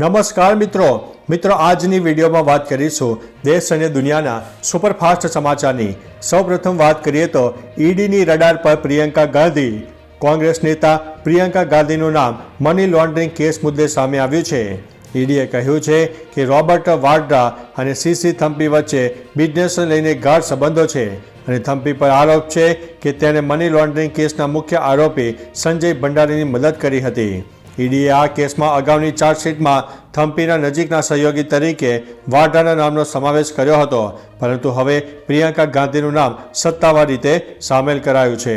નમસ્કાર મિત્રો. મિત્રો, આજની વિડીયોમાં વાત કરીશું દેશ અને દુનિયાના સુપરફાસ્ટ સમાચારની. સૌપ્રથમ વાત કરીએ તો ઈડીની રડાર પર પ્રિયંકા ગાંધી. કોંગ્રેસ નેતા પ્રિયંકા ગાંધીનું નામ મની લોન્ડરિંગ કેસ મુદ્દે સામે આવ્યું છે. ઈડીએ કહ્યું છે કે રોબર્ટ વાડ્રા અને સીસી થમ્પી વચ્ચે બિઝનેસને લઈને ગાઢ સંબંધો છે અને થમ્પી પર આરોપ છે કે તેણે મની લોન્ડરિંગ કેસના મુખ્ય આરોપી સંજય ભંડારીની મદદ કરી હતી. ઈડીએ આ કેસમાં અગાઉની ચાર્જશીટમાં થમ્પીના નજીકના સહયોગી તરીકે વાડ્રાના નામનો સમાવેશ કર્યો હતો. પરંતુ હવે પ્રિયંકા ગાંધીનું નામ સત્તાવાર રીતે સામેલ કરાયું છે.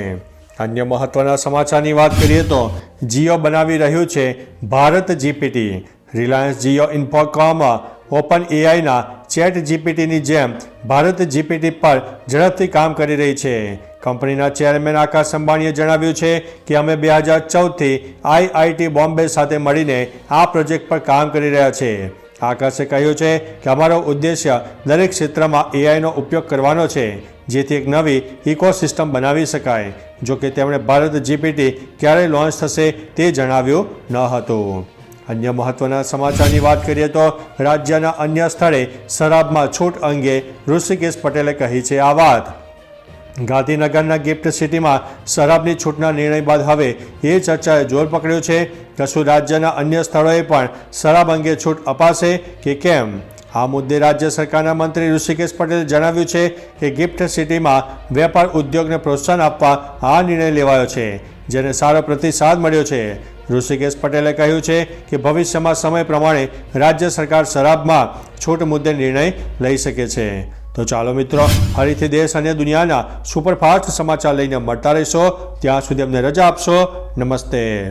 અન્ય મહત્વના સમાચારની વાત કરીએ તો જીઓ બનાવી રહ્યું છે Bharat GPT. Reliance Jio Infocomm open એઆઈના chat જીપીટીની જેમ ભારત જીપીટી પર ઝડપથી કામ કરી રહી છે. કંપનીના ચેરમેન આકાશ અંબાણીએ જણાવ્યું છે કે અમે બે હજાર ચૌદથી આઈઆઈટી બોમ્બે સાથે મળીને આ પ્રોજેક્ટ પર કામ કરી રહ્યા છે. આકાશે કહ્યું છે કે અમારો ઉદ્દેશ્ય દરેક ક્ષેત્રમાં એઆઈનો ઉપયોગ કરવાનો છે, જેથી એક નવી ઇકોસિસ્ટમ બનાવી શકાય. જો કે તેમણે ભારત જીપીટી ક્યારે લોન્ચ થશે તે જણાવ્યું ન હતું. અન્ય મહત્વના સમાચારની વાત કરીએ તો રાજ્યના અન્ય સ્થળે શરાબમાં છૂટ અંગે ઋષિકેશ પટેલે કહી છે આ વાત. ગાંધીનગરના ગિફ્ટ સિટીમાં શરાબની છૂટના નિર્ણય બાદ હવે એ ચર્ચાએ જોર પકડ્યું છે. કે શું રાજ્યના અન્ય સ્થળોએ પણ શરાબ અંગે છૂટ અપાશે કે કેમ? આ મુદ્દે રાજ્ય સરકારના મંત્રી ઋષિકેશ પટેલે જણાવ્યું છે કે ગિફ્ટ સિટીમાં વેપાર ઉદ્યોગને પ્રોત્સાહન આપવા આ નિર્ણય લેવાયો છે, જેને સારો પ્રતિસાદ મળ્યો છે. ઋષિકેશ પટેલે કહ્યું છે કે ભવિષ્યમાં સમય પ્રમાણે રાજ્ય સરકાર શરાબમાં છૂટ મુદ્દે નિર્ણય લઈ શકે છે. તો ચાલો મિત્રો, ફરીથી દેશ અને દુનિયાના સુપરફાસ્ટ સમાચાર લઈને મળતા રહીશો. ત્યાં સુધી અમને રજા આપશો. નમસ્તે.